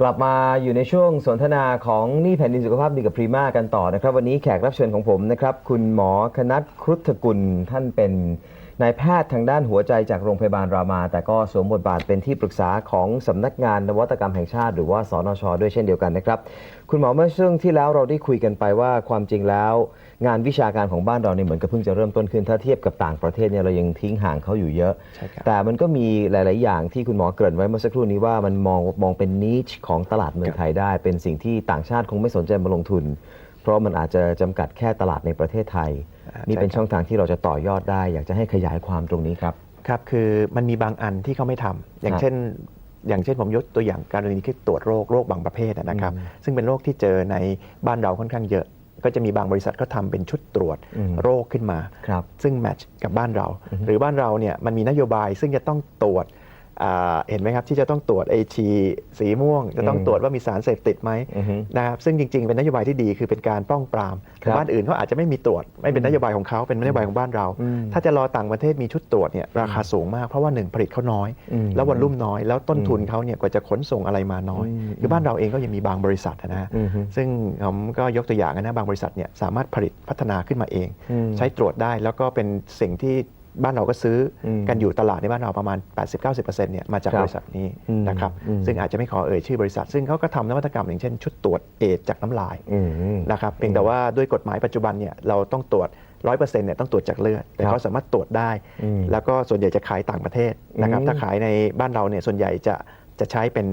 กลับมาอยู่ในช่วงสนทนาของนี่แผ่นดินสุขภาพดีกับพรีมากันต่อนะครับ วันนี้แขกรับเชิญของผมนะครับ คุณหมอคณัตครุฑกุลท่านเป็น นายแพทย์ทางด้านหัวใจจากโรงพยาบาลรามา แต่ก็สวมบทบาทเป็นที่ปรึกษาของสำนักงานนวัตกรรมแห่งชาติ หรือว่าสนช ด้วยเช่นเดียวกันนะครับ คุณหมอเมื่อช่วงที่แล้วเราได้คุยกันไปว่าความจริงแล้ว งานวิชาการของบ้านเราเนี่ยเหมือนกับเพิ่งจะเริ่มต้นขึ้น ถ้าเทียบกับต่างประเทศเนี่ยเรายังทิ้งห่างเขาอยู่เยอะ ใช่ครับ แต่มันก็มีหลาย ๆ อย่างที่คุณหมอเกริ่นไว้เมื่อสักครู่นี้ว่ามันมองมองเป็นนิชของตลาดเมืองไทยได้ เป็นสิ่งที่ต่างชาติคงไม่สนใจมาลงทุน เพราะมันอาจจะจำกัดแค่ตลาดในประเทศไทยอ่า นี่เป็นใช่ครับช่องทางที่เราจะต่อยอดได้ อยากจะให้ขยายความตรงนี้ครับ ครับ คือมันมีบางอันที่เขาไม่ทำอย่าคงรับเช่น อย่างเช่นผมยกตัวอย่างกรณีที่ตรวจโรคโรคบางประเภทนะครับอืมซึ่งเป็นโรคที่เจอในบ้านเราค่อนข้างเยอะ ก็จะมีบางบริษัทก็ทำเป็นชุดตรวจอืมโรคขึ้นมาครับซึ่งแมทช์กับบ้านเรา หรือบ้านเราเนี่ยมันมีนโยบายซึ่งจะต้องตรวจอ่า เห็นไหมครับที่จะต้องตรวจไอชีสีม่วง จะต้องอืมตรวจว่ามีสารเสพติดไหมอือฮึนะครับซึ่งจริง ๆ เป็นนโยบายที่ดีคือเป็นการป้องปรามคแต่รับบ้านอื่นเขาอาจจะไม่มีตรวจ ไม่เป็นนโยบายของเขาเป็นนโยบายของบ้านเราอืมถ้าจะรอต่างประเทศมีชุดตรวจเนี่ยราคาสูงมากเพราะว่าหนึ่งผลิตเขาน้อยอืมแล้ววันรุ่มน้อย แล้วต้นทุนเขาเนี่ยกว่าจะขนส่งอะไรมาน้อยอืมคือบ้านเราเองก็ยังมีบางบริษัทนะฮะอือฮึซึ่งผมก็ยกตัวอย่างนะบางบริษัทเนี่ยสามารถผลิตพัฒนาขึ้นมาเองอืมใช้ตรวจได้แล้วก็เป็นสิ่งที่ บ้านเราก็ซื้ออมกันอยู่ตลาดในบ้านเราประมาณ 80-90%เนี่ยมาจากครับบริษัทนี้อืมนะครับอืมซึ่งอาจจะไม่ขอเอ่ยชื่อบริษัท ซึ่งเขาก็ทำนวัตกรรมอย่างเช่นชุดตรวจเอดส์จากน้ำลายอืมอืมนะครับเพียงแต่ว่าด้วยกฎหมายปัจจุบันเนี่ยเราต้องตรวจ100%เนี่ยต้องตรวจจากเลือด แต่ครับเขาสามารถตรวจได้อืมแล้วก็ส่วนใหญ่จะขายต่างประเทศนะครับอืมถ้าขายในบ้านเราเนี่ยส่วนใหญ่จะจะใช้เป็น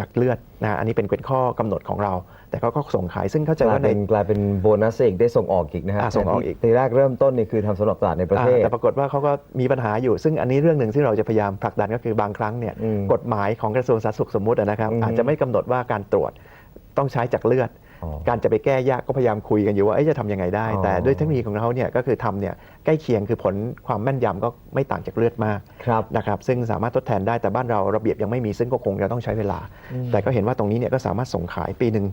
จากเลือดนะอันนี้เป็นเป็นข้อกำหนดของเรา แต่เขาก็ส่งขายซึ่งเข้าใจกลายว่าในเป็นกลายเป็นโบนัสอีกได้ส่งออกอีกนะฮะอ่าส่งออกอีกทีแรกเริ่มต้นนี่คือทำสำหรับตลาดในประเทศอ่าแต่ปรากฏว่าเขาก็มีปัญหาอยู่ ซึ่งอันนี้เรื่องหนึ่งที่เราจะพยายามผลักดันก็คือบางครั้งเนี่ยอืมกฎหมายของกระทรวงสาธารณสุขสมมุติอะนะครับอืมอาจจะไม่กำหนดว่าการตรวจต้องใช้จากเลือดอ๋อ การจะไปแก้ยากก็พยายามคุยกันอยู่ว่าเอ๊ะจะทำยังไงได้อ๋อแต่ด้วยเทคนิคของเขาเนี่ยก็คือทำเนี่ยใกล้เคียงคือผลความแม่นยำก็ไม่ต่างจากเลือดมากครับนะครับซึ่งสามารถทดแทนได้แต่บ้านเราระเบียบยังไม่มีซึ่งก็คงจะต้องใช้เวลา แต่ก็เห็นว่าตรงนี้เนี่ยก็สามารถส่งขายปีหนึ่ง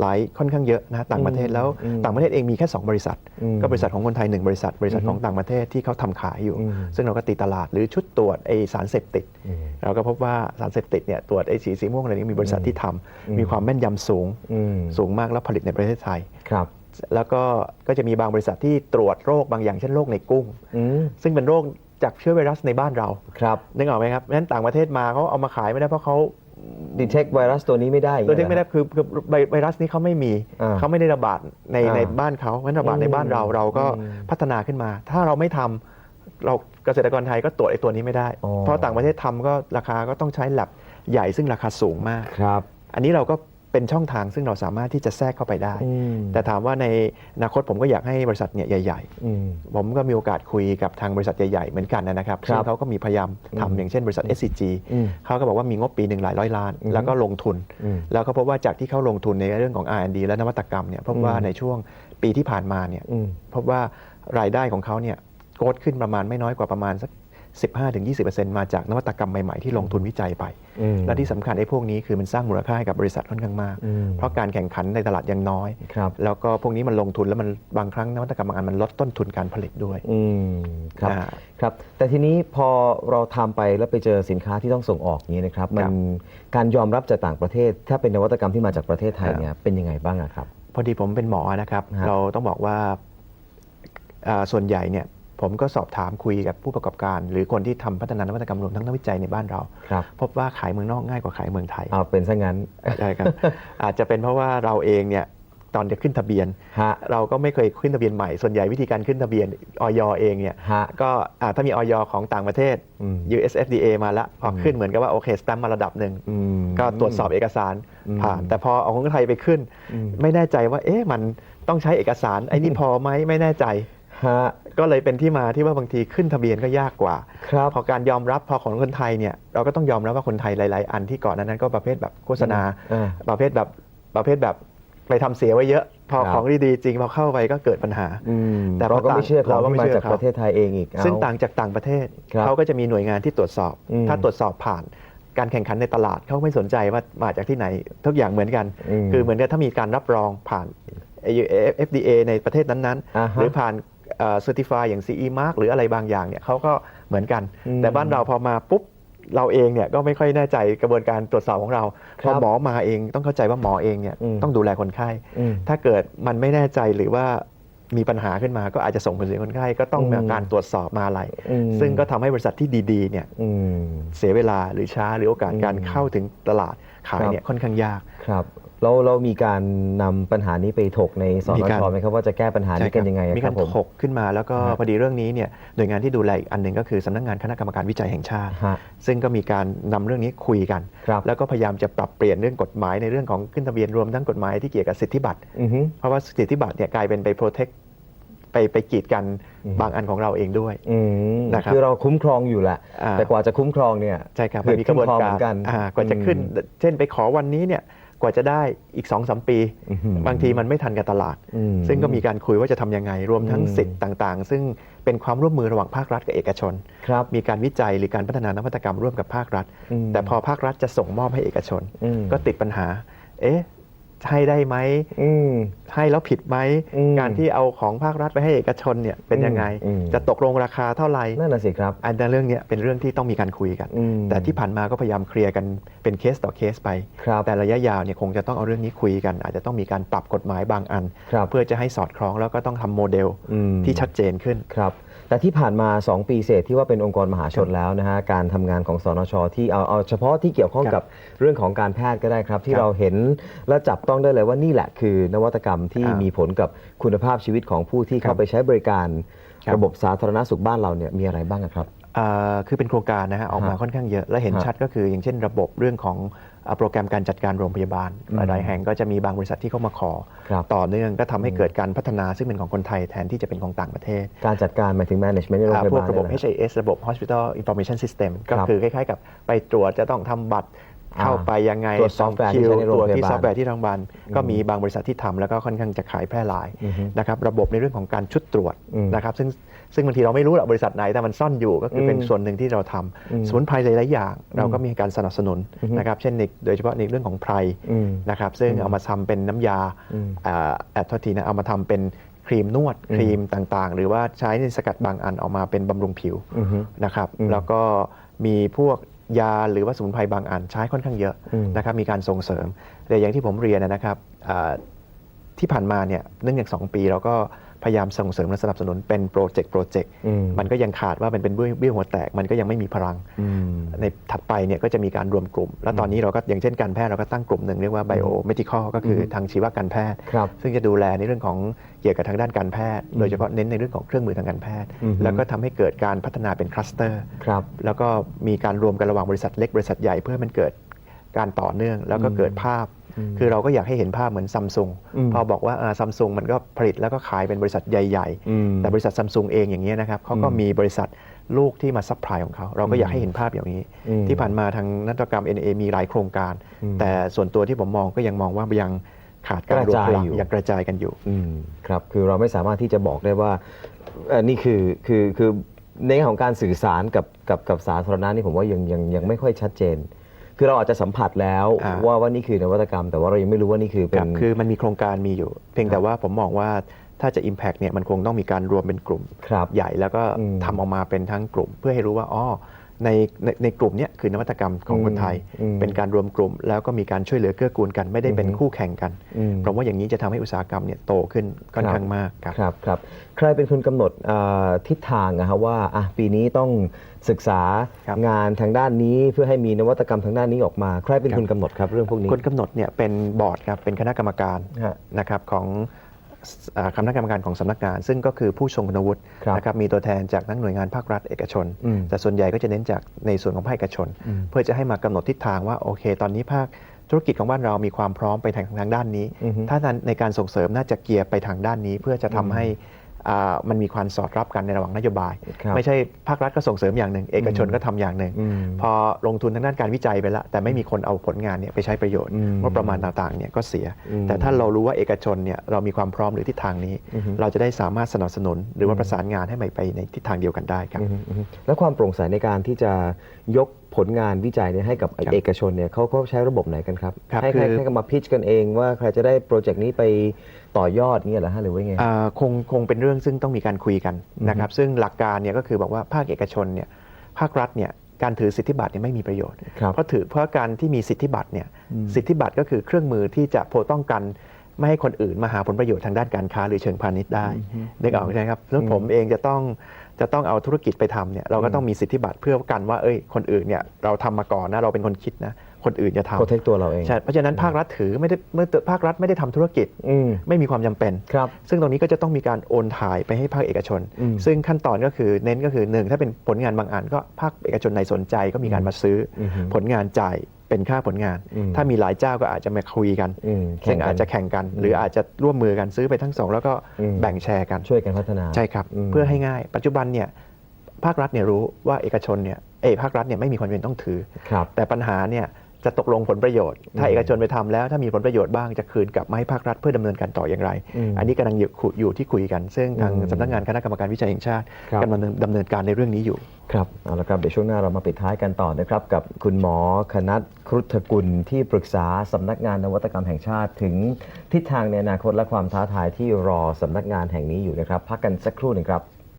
หลายค่อนข้างเยอะนะต่างประเทศแล้วอืมต่างประเทศเองมีแค่ 2 บริษัทอืมก็บริษัทของคนไทย 1 บริษัท บริษัทอืมของต่างประเทศที่เขาทำขายอยู่อืมซึ่งเราก็ตีตลาดหรือชุดตรวจไอสารเสพติดอืมเราก็พบว่าสารเสพติดเนี่ยตรวจไอสีสีม่วงอะไรนี้มีบริษัทที่ทำอืมมีความแม่นยำสูงอืมสูงมากแล้วผลิตในประเทศไทย ครับแล้วก็ก็จะมีบางบริษัทที่ตรวจโรคบางอย่างเช่นโรคในกุ้ง อืมซึ่งเป็นโรคจากเชื้อไวรัสในบ้านเราครับนึกออกไหมครับนั้นต่างประเทศมาเขาเอามาขายไม่ได้เพราะเขาดีเทคไวรัสตัวนี้ไม่ได้โดยที่ไม่ได้คือคือไวไวรัสนี้เขาไม่มีอ่าเขาไม่ได้ระบาดในอ่าในบ้านเขาเพราะฉะนั้นระบาดในบ้านเราอืมเราก็อืมพัฒนาขึ้นมา ถ้าเราไม่ทำเราเกษตรกรไทยก็ตรวจไอ้ตัวนี้ไม่ได้ อ๋อ เพราะต่างประเทศทำก็ราคาก็ต้องใช้แลบใหญ่ซึ่งราคาสูงมาก ครับ อันนี้เราก็ เป็นช่องทางซึ่งเราสามารถที่จะแทรกเข้าไปได้อืมแต่ถามว่าในอนาคตผมก็อยากให้บริษัทเนี่ยใหญ่อืมๆผมก็มีโอกาสคุยกับทางบริษัทใหญ่ๆ เหมือนกันนะครับครับซึ่งเขาก็มีพยายามอืมทำอย่างเช่นบริษัท SCG อืมเขาก็บอกว่ามีงบปีหนึ่งหลายร้อยล้านอืมแล้วก็ลงทุนอืมแล้วก็พบว่าจากที่เขาลงทุนในเรื่องของ R&D และนวัตกรรมเนี่ยพบว่าอืมในช่วงปีที่ผ่านมาเนี่ยอืมพบว่ารายได้ของเขาเนี่ยโกรธขึ้นประมาณไม่น้อยกว่าประมาณสัก 15-20%มาจากนวัตกรรมใหม่ๆ ที่ลงทุนวิจัยไปอืมและที่สำคัญไอ้พวกนี้คือมันสร้างมูลค่าให้กับบริษัทค่อนข้างมากอืมเพราะการแข่งขันในตลาดยังน้อยครับแล้วก็พวกนี้มันลงทุนแล้วมันบางครั้งนวัตกรรมบางอันมันลดต้นทุนการผลิตด้วยอืมครับอ่าครับ แต่ทีนี้พอเราทำไปแล้วไปเจอสินค้าที่ต้องส่งออกอย่างนี้นะครับมันการยอมรับจากต่างประเทศ ถ้าเป็นนวัตกรรมที่มาจากประเทศไทยเนี่ยเป็นยังไงบ้างอะครับ พอดีผมเป็นหมอนะครับฮะเราต้องบอกว่าอ่าส่วนใหญ่เนี่ย ผมก็สอบถามคุยกับผู้ประกอบการ หรือคนที่ทำพัฒนานวัตกรรมรวมทั้งนักวิจัยในบ้านเราครับพบว่าขายเมืองนอกง่ายกว่าขายเมืองไทยเอาเป็นซะงั้นใช่ครับอาจจะเป็นเพราะว่าเราเองเนี่ยตอนจะขึ้นทะเบียนฮะเราก็ไม่เคยขึ้นทะเบียนใหม่ ส่วนใหญ่วิธีการขึ้นทะเบียนออยเองเนี่ยฮะก็อ่าถ้ามีออยของต่างประเทศอืม US FDA มาแล้วพอขึ้นเหมือนกับว่าโอเคสแตมป์มาระดับหนึ่งอืมก็ตรวจสอบเอกสารอืมผ่าน แต่พอเอาของไทยไปขึ้นอืมไม่แน่ใจว่าเอ๊ะมันต้องใช้เอกสารไอ้นี่พอไหมไม่แน่ใจ ฮะก็เลยเป็นที่มาที่ว่าบางทีขึ้นทะเบียนก็ยากกว่าครับพอการยอมรับพอของคนไทยเนี่ยเราก็ต้องยอมรับว่าคนไทยหลาย ๆ อันที่ก่อนหนานั้นก็ประเภทแบบโฆษณา อ่า ประเภทแบบประเภทแบบไปทำเสียไว้เยอะ พอครับ ของดีๆจริงพอเข้าไปก็เกิดปัญหา อืมแต่เราก็พอต่างไม่เชื่อของเราก็ที่ไม่มาเชื่อจากเขา ประเทศไทยเองอีกเอ ซึ่งต่างจากต่างประเทศครับเขาก็จะมีหน่วยงานที่ตรวจสอบ อืมถ้าตรวจสอบผ่านการแข่งขันในตลาดเขาไม่สนใจว่ามาจากที่ไหนทุกอย่างเหมือนกัน อืมคือเหมือนกับถ้ามีการรับรองผ่าน FDA ในประเทศนั้นอ่าๆ ฮะ หรือผ่าน เซอร์ติฟายอย่าง CE mark หรืออะไรบางอย่างเนี่ยเขาก็เหมือนกันอืมแต่บ้านเราพอมาปุ๊บเราเองเนี่ยก็ไม่ค่อยแน่ใจกระบวนการตรวจสอบของเราคพรัอบหมอมาเองต้องเข้าใจว่าหมอเองเนี่ยอืมต้องดูแลคนไข้อืมถ้าเกิดมันไม่แน่ใจหรือว่ามีปัญหาขึ้นมาก็อาจจะส่งผลเสียคนไข้ก็ต้องอืมมีการตรวจสอบมาอะไรอืมซึ่งก็ทำให้บริษัทที่ดีๆเนี่ยอืมเสียเวลาหรือช้าหรือโอกาสการอืมเข้าถึงตลาดขายเนี่ยค่อนข้างยากครับ แล้วเรามีการนำปัญหานี้ไปถกในสนมีการ ชไหมครับว่าจะแก้ปัญหานี้กันยังไงอะมีคการัรบผม ถกขึ้นมาแล้วก็ฮะ พอดีเรื่องนี้เนี่ยหน่วยงานที่ดูแลอีกอันหนึ่งก็คือสำนักงานคณะกรรมการวิจัยแห่งชาติ ฮะซึ่งก็มีการนำเรื่องนี้คุยกัน ครับแล้วก็พยายามจะปรับเปลี่ยนเรื่องกฎหมายในเรื่องของขึ้นทะเบียนรวมทั้งกฎหมายที่เกี่ยวกับสิทธิบัตร อือฮึ เพราะว่าสิทธิบัตรเนี่ยกลายเป็นไปโปรเทคไปไปกีดกันอืม บางอันของเราเองด้วย อืมนะครับ คือเราคุ้มครองอยู่แหละ อ่าแต่กว่าจะคุ้มครองเนี่ย ใช่ครับคือมันมีกระบวนขึ้นคลองกาเหมืรอนกันอ่ากว่าจะขึ้น อืม เช่นไปขอวันนี้เนี่ยก ว่าจะได้อีก2อสปีอื้อหือบางทีมันไม่ทันกับตลาดอืมซึ่งก็มีการคุยว่าจะทำยังไง รวมทั้งอืมสิทธิ์ต่างๆ ซึ่งเป็นความร่วมมือระหว่างภาครัฐกับเอกชนครับมีการวิจัยหรือการพัฒนานวัตกรรมร่วมกับภาครัฐอืมแต่พอภาครัฐจะส่งมอบให้เอกชนอืมก็ติดปัญหา เอ๊ะ ให้ได้ไหมอืมให้แล้วผิดไหมอืมการที่เอาของภาครัฐไปให้เอกชนเนี่ยเป็นยังไงอืมจะตกลงราคาเท่าไหร่นั่นน่ะสิครับอันนั้นเรื่องเนี้ยเป็นเรื่องที่ต้องมีการคุยกันอืมแต่ที่ผ่านมาก็พยายามเคลียร์กันเป็นเคสต่อเคสไปครับแต่ระยะยาวเนี่ยคงจะต้องเอาเรื่องนี้คุยกัน อาจจะต้องมีการปรับกฎหมายบางอันครับเพื่อจะให้สอดคล้องแล้วก็ต้องทำโมเดลอืมที่ชัดเจนขึ้นครับ แต่ที่ผ่านมา 2 ปีเศษที่ว่าเป็นองค์กรมหาชนแล้วนะฮะการทำงานของสนชที่เอาเอาเฉพาะที่เกี่ยวข้องครับกับเรื่องของการแพทย์ก็ได้ครับ ที่ครับเราเห็นและจับต้องได้เลยว่านี่แหละคือนวัตกรรมที่อ่ามีมีผลกับคุณภาพชีวิตของผู้ที่ครัเข้าบไปใช้บริการครับระบบสาธารณสุขบ้านเราเนี่ยมีอะไรบ้างอะครับ อ่าคือเป็นโครงการนะฮะออกมาฮะค่อนข้างเยอะและเห็นฮะชัดก็คืออย่างเช่นระบบเรื่องของอ่า โปรแกรมการจัดการโรงพยาบาลอืมหลายๆแห่งก็จะมีบางบริษัทที่เข้ามาขอครับต่อเนื่องก็ทำให้เกิดการพัฒนาซึ่งเป็นของคนไทยแทนที่จะเป็นของต่างประเทศ การจัดการหมายถึง management ในโรงอ่าพยาพวบากลระบบเนี่ยน HIS ระบบ Hospital Information System ครัก็บคือคล้ายๆ กับไปตรวจจะต้องทำบัตรอ่า เข้าไปยังไงตรวจซอฟต์แวร์ที่คิวใช้ในโรงตรวจพที่ยาบาลซอฟต์แวร์ที่โรงพยาบาลก็มีบางบริษัทที่ทำแล้วก็ค่อนข้างจะขายแพร่หลายอือฮึนะครับระบบในเรื่องของการชุดตรวจอืมนะครับซึ่งซึ่งบางทีเราไม่รู้หรอกบริษัทไหนแต่มันซ่อนอยู่ก็คือเป็นอืมส่วนหนึ่งที่เราทอืมำสมุนไพรหลายๆอย่าง เราก็มีการสนับสนุนอือฮึนะครับเช่นในโดยเฉพาะในเรื่องของไพรอืมนะครับซึ่งเอามาทำเป็นน้ำยาอืมอ่าแอดโทษทีนะเอามาทำเป็นครีมนวดอืมครีมต่างๆ หรือว่าใช้ในสกัดบางอันออกมาเป็นบำรุงผิวอือฮึนะครับอืมแล้วก็มีพวก ยาหรือว่าสมุนไพรบางอันใช้ค่อนข้างเยอะอืมนะครับมีการส่งเสริมแต่อย่างที่ผมเรียนนะครับอ่าที่ผ่านมาเนี่ยเนื่องจากสองปีเราก็ พยายามส่งเสริมและสนับสนุนเป็นโปรเจกต์โปรเจกต์อืมมันก็ยังขาดว่ามันเป็นเบี้ยเบี้ยหัวแตกมันก็ยังไม่มีพลังอืมในถัดไปเนี่ยก็จะมีการรวมกลุ่ม แล้วตอนนี้เราก็อย่างเช่นการแพทย์เราก็ตั้งกลุ่มหนึ่งเรียกว่า bio medical ก็คืออมทางชีวการแพทย์ครับซึ่งจะดูแลในเรื่องของเกี่ยวกับทางด้านการแพทย์ โดยเฉพาะเน้นในเรื่องของเครื่องมือทางการแพทย์อือฮึแล้วก็ทำให้เกิดการพัฒนาเป็นคลัสเตอร์ครับแล้วก็มีการรวมกันระหว่างบริษัทเล็กบริษัทใหญ่เพื่อให้มันเกิดการต่อเนื่องแล้วก็เกิดภาพอืม คือเราก็อยากให้เห็นภาพเหมือนซัมซุงอืมพอบอกว่าซัมซุงมันก็ผลิตแล้วก็ขายเป็นบริษัทใหญ่อืมๆแต่บริษัทซัมซุงเองอย่างนี้ยนะครับเขาก็อืมมีบริษัทลูกที่มาซัพพลายของเขา เราก็อยากให้เห็นภาพอย่างนี้อืมที่ผ่านมาทางนักกรรม NA มีหลายโครงการอืมแต่ส่วนตัวที่ผมมองก็ยังมองว่ายังขาดการรวมพลังกระจายอยู่ยังกระจายกันอยู่อืมครับคือเราไม่สามารถที่จะบอกได้ว่าเอ่อนี่คือคือคือในแง่ของการสื่อสารกับกับกับสาธารณะนี่ผมว่ายังยังยังไม่ค่อยชัดเจน คือเราอาจจะสัมผัสแล้วอ่า ว่าว่านี่คือนวัตกรรม แต่ว่าเรายังไม่รู้ว่านี่คือเป็คน รับคือมันมีโครงการมีอยู่ เพียงแต่ว่าผมมองว่าถ้าจะ Impact เนี่ยมันคงต้องมีการรวมเป็นกลุ่มครับใหญ่แล้วก็อืมทำออกมาเป็นทั้งกลุ่ม เพื่อให้รู้ว่าอ๋อ ในในในกลุ่มเนี้ยคือนวัตกรรมของคนไทย อืมเป็นการรวมกลุ่ม แล้วก็มีการช่วยเหลือเกื้อกูลกันไม่ได้เป็นอืมคู่แข่งกันอืมเพราะว่าอย่างนี้จะทำให้อุตสาหกรรมเนี่ยโตขึ้นค่อนข้างมากครับ ครับครับใครเป็นคนกำหนดเอ่อทิศทางนะฮะว่าอะปีนี้ต้องศึกษาครับ งานทางด้านนี้เพื่อให้มีนวัตกรรมทางด้านนี้ออกมา ใครเป็นครับคนกำหนดครับเรื่องพวกนี้คนกำหนดเนี่ยเป็นบอร์ดครับเป็นคณะกรรมการฮะ นะครับของอ่า คณะกรรมการของสำนักงาน ซึ่งก็คือผู้ทรงคุณวุฒิครับนะครับมีตัวแทนจากทั้งหน่วยงานภาครัฐเอกชนอืมแต่ส่วนใหญ่ก็จะเน้นจากในส่วนของภาคเอกชนอืมเพื่อจะให้มากำหนดทิศทางว่าโอเค ตอนนี้ภาคธุรกิจของบ้านเรามีความพร้อมไปทางทางด้านนี้อือฮึถ้าในการส่งเสริมน่าจะเกียร์ไปทางด้านนี้ เพื่อจะทำให้อ่า มันมีความสอดรับกันในระหว่างนโยบายครับไม่ใช่ภาครัฐก็ส่งเสริมอย่างหนึ่ง เอกชนก็ทำอย่างหนึ่งอืมพอลงทุนทางด้านการวิจัยไปแล้ว แต่ไม่มีคนเอาผลงานเนี่ยไปใช้ประโยชน์อืมงบประมาณต่างๆเนี่ยก็เสียอืมแต่ถ้าเรารู้ว่าเอกชนเนี่ยเรามีความพร้อมหรือทิศทางนี้อือฮึเราจะได้สามารถสนับสนุน หรือว่าประสานงานให้มันไปในทิศทางเดียวกันได้ครับอืมอืมแล้วความโปร่งใสในการที่จะยก ผลงานวิจัยเนี่ยให้กับครับเอกชนเนี่ยเขาเขาใช้ระบบไหนกันครับครับให้ใครคือให้กันมาพิชกันเองว่าใครจะได้โปรเจกต์นี้ไปต่อยอดเงี้ยเหรอฮะหรือว่าไงอ่าคงคงเป็นเรื่องซึ่งต้องมีการคุยกันนะครับซึ่งหลักการเนี่ยก็คือบอกว่าภาคเอกชนเนี่ยภาครัฐเนี่ยการถือสิทธิบัตรเนี่ยไม่มีประโยชน์ครับเพราะถือเพราะการที่มีสิทธิบัตรเนี่ยสิทธิบัตรก็คือเครื่องมือที่จะโปรต้องกัน ไม่ให้คนอื่นมาหาผลประโยชน์ทางด้านการค้าหรือเชิงพาณิชย์ได้นึกออกใช่ไหมครับแล้วผมเองจะต้องจะต้องเอาธุรกิจไปทำเนี่ยเราก็ต้องมีสิทธิบัตรเพื่อกันว่าเอ้ยคนอื่นเนี่ยเราทำมาก่อนนะเราเป็นคนคิดนะคนอื่นจะทำโปรเทคตัวเราเองใช่เพราะฉะนั้นภาครัฐถือไม่ได้เมื่อภาครัฐไม่ได้ทำธุรกิจอืมไม่มีความจำเป็นครับซึ่งตรงนี้ก็จะต้องมีการโอนถ่ายไปให้ภาคเอกชนอืมซึ่งขั้นตอนก็คือเน้นก็คือหนึ่งถ้าเป็นผลงานบางอันก็ภาคเอกชนในสนใจก็มีการมาซื้อออฮึผลงานจ่าย เป็นค่าผลงานอืมถ้ามีหลายเจ้าก็อาจจะมาคุยกันอืมซึ่งแข่งกันอาจจะแข่งกัน หรืออาจจะร่วมมือกันซื้อไปทั้งสองแล้วก็อืมแบ่งแชร์กันช่วยกันพัฒนาใช่ครับมเพื่อให้ง่าย ปัจจุบันเนี่ยภาครัฐเนี่ยรู้ว่าเอกชนเนี่ยเอยภาครัฐเนี่ยไม่มีความจำเป็นต้องถือครับแต่ปัญหาเนี่ย จะตกลงผลประโยชน์ ถ้าอืมเอกชนไปทำแล้วถ้ามีผลประโยชน์บ้างจะคืนกลับมาให้ภาครัฐเพื่อดำเนินการต่ออย่างไรอืมอันนี้กำลังอยู่คุอยู่ที่คุยกัน ซึ่งทางอืมสำนักงานคณะกรรมการวิจัยแห่งชาติครับกำลังดำเนินการในเรื่องนี้อยู่ครับเอาละครับเดี๋ยวช่วงหน้าเรามาปิดท้ายกันต่อนะครับ กับคุณหมอคณัทครุฑกุลที่ปรึกษาสำนักงานนวัตกรรมแห่งชาติ ถึงทิศทางในอนาคตและความท้าทายที่รอสำนักงานแห่งนี้อยู่นะครับ พักกันสักครู่หนึ่งครับ